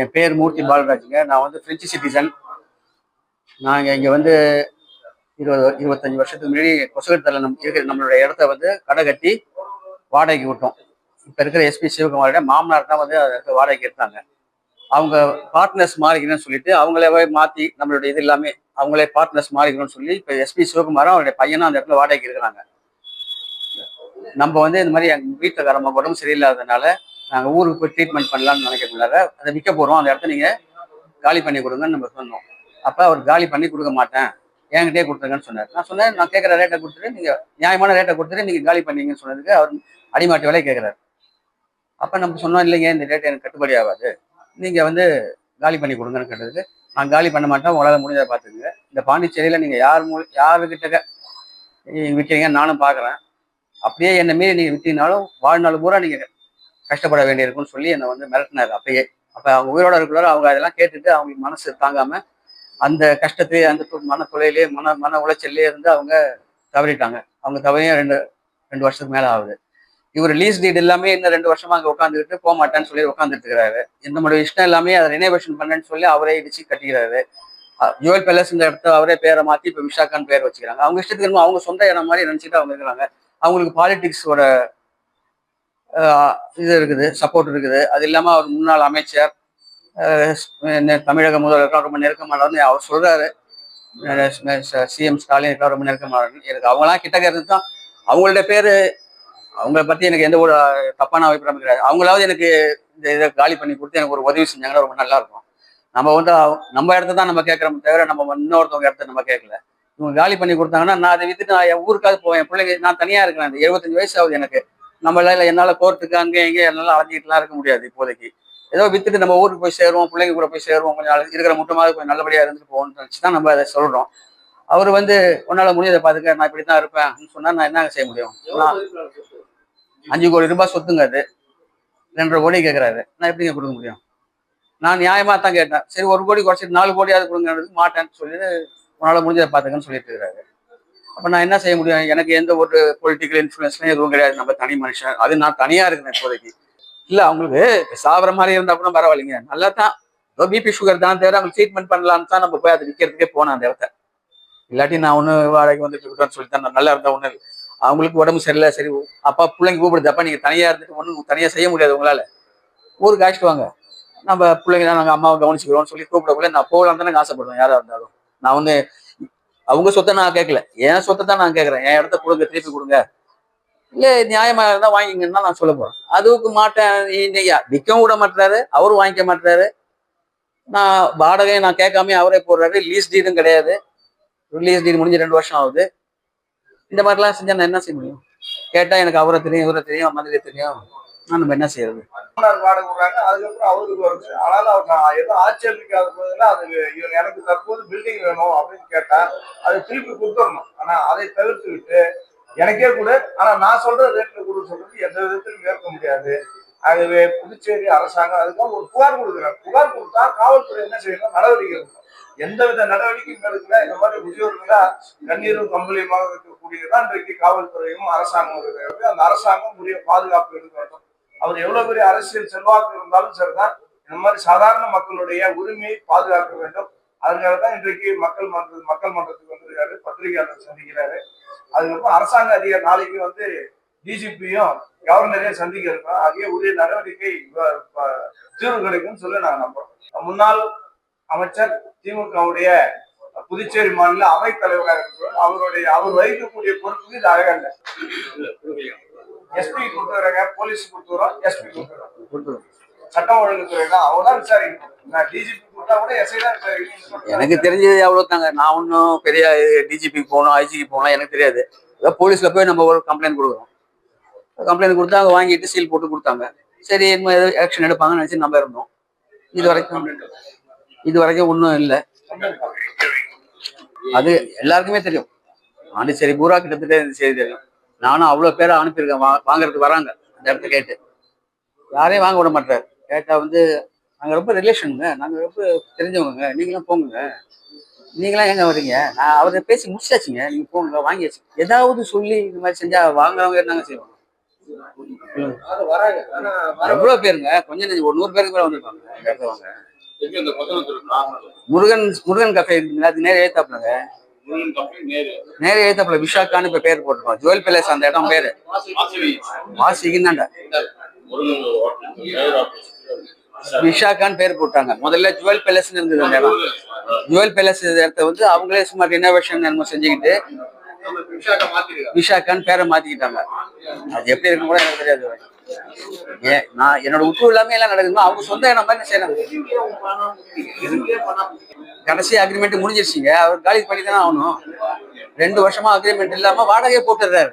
என் பேர் மூர்த்தி பாலராஜுங்க. நான் வந்து ஃப்ரெஞ்சு சிட்டிசன் நாங்கள் இங்கே வந்து இருபது இருபத்தஞ்சி வருஷத்துக்கு முன்னாடி கொசகத்தில் நம் இருக்கிற நம்மளுடைய இடத்த வந்து கடை கட்டி வாடகைக்கு விட்டோம். இப்போ இருக்கிற எஸ்பி சிவகுமாரோட மாமனார் தான் வந்து அதை வாடகைக்கு எடுத்தாங்க. அவங்க பார்ட்னர்ஸ் மாறிக்கணும்னு சொல்லிட்டு அவங்களே மாற்றி நம்மளுடைய இது எல்லாமே அவங்களே பார்ட்னர்ஸ் மாறிக்கணும்னு சொல்லி இப்போ எஸ்பி சிவகுமாரும் அவருடைய பையனும் அந்த இடத்துல வாடகைக்கு இருக்கிறாங்க. நம்ம வந்து இந்த மாதிரி எங்கள் வீட்டுக்காரம்மா உடம்பு சரியில்லாததுனால நாங்கள் ஊருக்கு போய் ட்ரீட்மெண்ட் பண்ணலாம்னு நினைக்கிறதுனால அதை விற்க போகிறோம் அந்த இடத்த நீங்கள் காலி பண்ணி கொடுங்கன்னு நம்ம சொன்னோம். அப்போ அவர் காலி பண்ணி கொடுக்க மாட்டேன். என்கிட்டயே கொடுத்துருங்கன்னு சொன்னார். நான் சொன்னேன் நான் கேட்குற ரேட்டை கொடுத்துட்டு நீங்கள் நியாயமான ரேட்டை கொடுத்துட்டு நீங்கள் காலி பண்ணீங்கன்னு சொன்னதுக்கு அவர் அடிமாட்டு விலை கேட்குறாரு அப்போ நம்ம சொன்னோம் இல்லைங்க இந்த ரேட் எனக்கு கட்டுப்படி ஆகாது. நீங்கள் வந்து காலி பண்ணி கொடுங்கன்னு கேட்டதுக்கு நான் காலி பண்ண மாட்டேன் உங்களால் முடிஞ்சதை பார்த்துக்குங்க. இந்த பாண்டிச்சேரியில் நீங்கள் யார் மூலம் யாருக்கிட்ட விற்கிறீங்க நானும் பார்க்குறேன் அப்படியே என்னை மீறி நீங்கள் விற்றீங்கனாலும் வாழ்நாள் பூரா நீங்கள் கஷ்டப்பட வேண்டியிருக்கும்னு சொல்லி என்னை வந்து மிரட்டினார். அப்பயே அப்போ அவங்க உயிரோட இருக்கிறாரு அவங்க அதெல்லாம் கேட்டுட்டு அவங்களுக்கு மனசு தாங்காம அந்த கஷ்டத்தையே அந்த மன தொலையிலே மன மன உளைச்சல்லே இருந்து அவங்க தவறிட்டாங்க. அவங்க தவறையும் ரெண்டு ரெண்டு வருஷத்துக்கு மேலே ஆகுது. இவர் லீஸ் டீட் எல்லாமே இன்னும் ரெண்டு வருஷமா அங்கே உட்காந்துக்கிட்டு போக மாட்டேன்னு சொல்லி உட்காந்துட்டு இருக்கிறாரு. நம்மளுடைய இஷ்டம் எல்லாமே அதை ரினோவேஷன் பண்ணேன்னு சொல்லி அவரே இடிச்சு கட்டிக்கிறாரு. ஜுவல் பேலஸ் இந்த இடத்த அவரே பேரை மாற்றி இப்போ விஷாக்கான்னு பேர் வச்சுக்கிறாங்க. அவங்க இஷ்டத்துக்கு அவங்க சொந்த இடம் மாதிரி நினச்சிட்டு அவங்க இருக்கிறாங்க. அவங்களுக்கு பாலிடிக்ஸோட இது இருக்குது சப்போர்ட் இருக்குது. அது இல்லாமல் அவர் முன்னாள் அமைச்சர் தமிழக முதல்வர் ரொம்ப நெருக்கமானவர்னு அவர் சொல்கிறாரு சிஎம் ஸ்டாலின் இருக்கார் ரொம்ப நெருக்கமானவர் எனக்கு அவங்களாம் கிட்டக்க இருந்து தான் அவங்களோட பேர் அவங்கள பற்றி எனக்கு எந்த ஒரு தப்பான அபிப்பிராயம் கிடையாது. அவங்களாவது எனக்கு இந்த இதை காலி பண்ணி கொடுத்து எனக்கு ஒரு உதவி செஞ்சாங்கன்னா ரொம்ப நல்லா இருக்கும். நம்ம வந்து அவ- நம்ம இடத்த தான் நம்ம கேட்குறோம் தவிர நம்ம இன்னொருத்தவங்க இடத்த நம்ம கேட்கல. இவங்க காலி பண்ணி கொடுத்தாங்கன்னா நான் அதை வித்துட்டு நான் என் ஊருக்காவது போவேன். என் பிள்ளைங்க நான் தனியாக இருக்கிறேன். அந்த எழுபத்தஞ்சு வயசு ஆகுது எனக்கு. நம்மளால என்னால் கோர்ட்டுக்கு அங்கே இங்கே என்னால் அலைஞ்சிக்கிட்டுலாம் இருக்க முடியாது இப்போதைக்கு. ஏதோ வித்துட்டு நம்ம ஊருக்கு போய் சேருவோம் பிள்ளைங்க கூட போய் சேருவோம் கொஞ்சம் நாள் இருக்கிற முட்டமாவது கொஞ்சம் நல்லபடியாக இருந்துட்டு போகணும்னு நினச்சி தான் நம்ம அதை சொல்கிறோம் அவர் வந்து உன்னால் முடியதை பார்த்துக்க நான் இப்படி தான் இருப்பேன் சொன்னால் நான் என்னங்க செய்ய முடியும்? அஞ்சு கோடி ரூபாய் சொத்துங்க அது. ரெண்டரை கோடி கேட்குறாரு நான் எப்படிங்க கொடுக்க முடியும்? நான் நியாயமாக தான் கேட்டேன். சரி ஒரு கோடி குறைச்சிட்டு நாலு கோடியாவது கொடுங்க மாட்டேன்னு சொல்லிட்டு உன்னால் முடிஞ்சதை பார்த்துக்கன்னு சொல்லிட்டு இருக்கிறாரு. அப்போ நான் என்ன செய்ய முடியும்? எனக்கு எந்த ஒரு பொலிட்டிக்கல் இன்ஃப்ளூயன்ஸ்லாம் எதுவும் கிடையாது. நம்ம தனி மனுஷன். அது நான் தனியாக இருக்கிறேன் இப்போதைக்கு. இல்லை அவங்களுக்கு சாப்பிட்ற மாதிரி இருந்தால் கூட பரவாயில்லைங்க. நல்லா தான் ஏதோ பிபி சுகர் தான் தேவை. அவங்க ட்ரீட்மெண்ட் பண்ணலான்னு தான் நம்ம போய் அதை விற்கிறதுக்கே போனேன் அந்த இடத்த. இல்லாட்டி நான் ஒன்று வாடகைக்கு வந்துட்டு இருக்கேன்னு சொல்லி நான் நல்லா இருந்தால் ஒன்றும் அவங்களுக்கு உடம்பு சரியில்லை. சரி அப்பா பிள்ளைங்க கூப்பிடுது அப்பா நீங்கள் தனியாக இருந்துட்டு ஒன்றும் தனியாக செய்ய முடியாது உங்களால். ஊருக்கு அழைச்சிட்டு வாங்க. நம்ம பிள்ளைங்க தான் நாங்கள் அம்மாவை கவனிச்சுக்கிறோம்னு சொல்லி கூப்பிடக்குள்ள நான் போகலாம் தானே ஆசைப்படுவேன். யாராக இருந்தாலும். நான் வந்து அவங்க சொத்தை நான் கேட்கல. என் சொத்தை தான் நான் கேட்குறேன். என் இடத்த கொடுங்க திருப்பி கொடுங்க. இல்லை நியாயமா இருந்தா வாங்கிங்கன்னா நான் சொல்ல போறேன். அதுக்கு மாட்டேன் விற்கவும் விட மாட்டாரு அவரும் வாங்கிக்க மாட்டாரு நான் வாடகையை நான் கேட்காம அவரே போடுறாரு. லீஸ் டீடும் கிடையாது. ரிலீஸ் டீடு முடிஞ்சு ரெண்டு வருஷம் ஆகுது. இந்த மாதிரிலாம் செஞ்சா நான் என்ன செய்ய முடியும்? கேட்டா எனக்கு அவரை தெரியும் இவரை தெரியும் மதுரை தெரியும். நம்ம என்ன செய்யறது? மாமனார் வாடகை விடுறாங்க. அதுக்கப்புறம் அவருக்கு வருது ஆனாலும் அவர் நான் எதுவும் ஆட்சேபிக்காத போதுல அது எனக்கு தற்போது பில்டிங் வேணும் அப்படின்னு கேட்டா அது திருப்பி கொடுத்துடணும். ஆனா அதை தவிர்த்து விட்டு எனக்கே கூட ஆனா நான் சொல்ற ரேட்ல கொடு சொல்றது எந்த விதத்திலும் ஏற்க முடியாது. ஆகவே புதுச்சேரி அரசாங்கம் அதுக்காக ஒரு புகார் கொடுக்குறாங்க புகார் கொடுத்தா காவல்துறை என்ன செய்யணும்? நடவடிக்கை எடுக்கணும். எந்தவித நடவடிக்கையும் எடுக்கல. இந்த மாதிரி முதியோர்களா கண்ணீரும் கம்பளியுமாக இருக்கக்கூடியதான் இன்றைக்கு காவல்துறையும் அரசாங்கம் இருக்கிறது. அந்த அரசாங்கம் உரிய பாதுகாப்பு எடுக்க வேண்டும். அவர் எவ்வளவு பெரிய அரசியல் செல்வாக்கு இருந்தாலும் சரிதான். இந்த மாதிரி சாதாரண மக்களுடைய உரிமையை பாதுகாக்க வேண்டும். அதனால தான் இன்றைக்கு மக்கள் மன்ற மக்கள் மன்றத்துக்கு வந்திருக்காரு. பத்திரிகையாளர் சந்திக்கிறாரு. அதுக்கப்புறம் அரசாங்க அதிகாரி நாளைக்கு வந்து டிஜிபியும் கவர்னரையும் சந்திக்க இருக்கோம் அதே உரிய நடவடிக்கை தீர்வு கிடைக்கும்னு சொல்லி நான் நம்புறோம். முன்னாள் அமைச்சர் திமுகவுடைய புதுச்சேரி மாநில அவைத்தலைவராக இருக்கிறோம் அவருடைய அவர் வகிக்கக்கூடிய பொறுப்புக்கு இது அழகல்ல. எஸ்பி கொடுத்துறாங்க போலீஸ் கொடுத்துறோம் எஸ்பி கொடுத்துறோம் சட்டம் தான். அவங்க தான் விசாரிக்கணும். நான் டிஜிபி கொடுத்தா கூட எஸ்ஐ தான் விசாரிக்கணும் எனக்கு தெரிஞ்சது அவ்வளோ தாங்க நான் ஒன்றும் பெரிய டிஜிபி போகணும் ஐஜிக்கு போகணும் எனக்கு தெரியாது. ஏதோ போலீஸ்ல போய் நம்ம ஒரு கம்ப்ளைண்ட் கொடுக்குறோம். கம்ப்ளைண்ட் கொடுத்தா அவங்க வாங்கிட்டு சீல் போட்டு கொடுத்தாங்க. சரி என்ன ஏதோ ஆக்ஷன் எடுப்பாங்கன்னு நினச்சி நம்ம இருந்தோம். இது வரைக்கும் இது வரைக்கும் ஒன்றும் இல்லை. அது எல்லாருக்குமே தெரியும். பாண்டிச்சேரி பூரா கிட்டத்தட்ட இந்த செய்தி தெரியும். நானும் அவ்வளோ பேரை அனுப்பியிருக்கேன். வா வாங்குறதுக்கு வராங்க. அந்த இடத்த கேட்டு. யாரையும் வாங்க விட மாட்டாரு. கேட்டால் வந்து நாங்கள் ரொம்ப ரிலேஷனுங்க நாங்கள் ரொம்ப தெரிஞ்சவங்க நீங்களும் போங்க. நீங்களாம் எங்க வர்றீங்க நான் அவரை பேசி முடிச்சாச்சுங்க. நீங்கள் போங்க. வாங்கியாச்சு. ஏதாவது சொல்லி இந்த மாதிரி செஞ்சா வாங்குறவங்க செய்வாங்க? வராங்க ஆனா வர எவ்வளவு பேருங்க? கொஞ்சம் ஒரு நூறு பேருக்கு மேல வந்திருப்பாங்க. இந்த இடத்துல வாங்க முருகன் முருகன் கஃபே இருக்குங்களா அது நேரம் கம்பெனி நேரு. எழுத்தாப்புல விஷாக்கான்னு இப்ப பேர் போட்டிருக்கோம் ஜுவல் பேலஸ் அந்த இடம் பேரு? ஆபீஸ் விஷாக்கான்னு பேர் போட்டாங்க. முதல்ல ஜுவல் பேலஸ்னு இருந்தது அந்த இடம். ஜுவல் பேலஸ் இடத்த வந்து அவங்களே சும்மா ரினோவேஷன் என்னமோ செஞ்சுக்கிட்டு விஷாக்கான்னு பேரை மாத்திக்கிட்டாங்க. அது எப்படி இருக்கும் கூட எனக்கு தெரியாது. ஏன் நான் என்னோட உற்று எல்லாமே எல்லாம் நடக்குதுன்னா அவங்க சொந்த இடம் மாதிரி செய்யறாங்க கடைசி அக்ரிமெண்ட் முடிஞ்சிருச்சுங்க. அவர் காலி பண்ணி தானே ஆகணும். ரெண்டு வருஷமா அக்ரிமெண்ட் இல்லாம வாடகையை போட்டுடுறாரு.